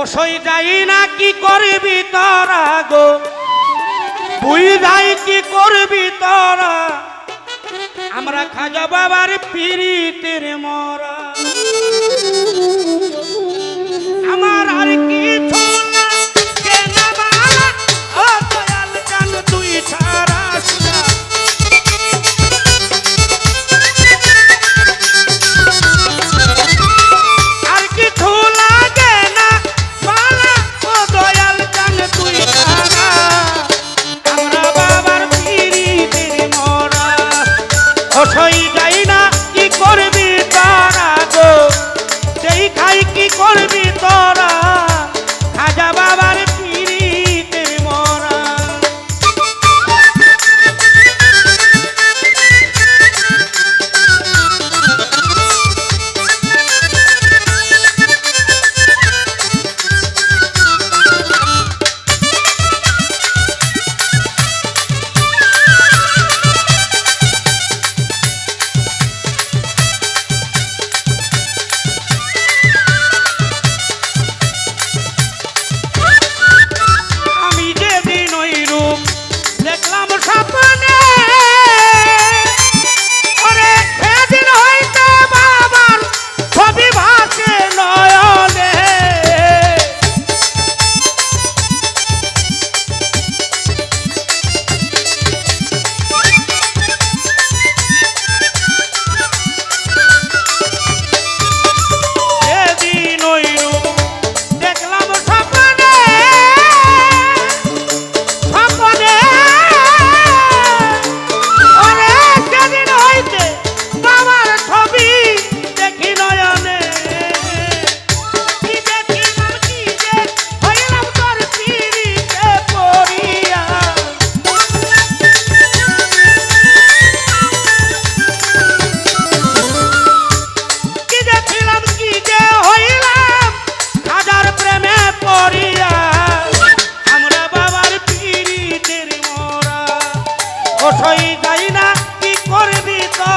ওসই যাই না কি করবি তোরা গো? তুই যাই কি করবি তোরা? আমরা খাজা বাবার পিরিতের মরা। রসই যাই না কি করবি তো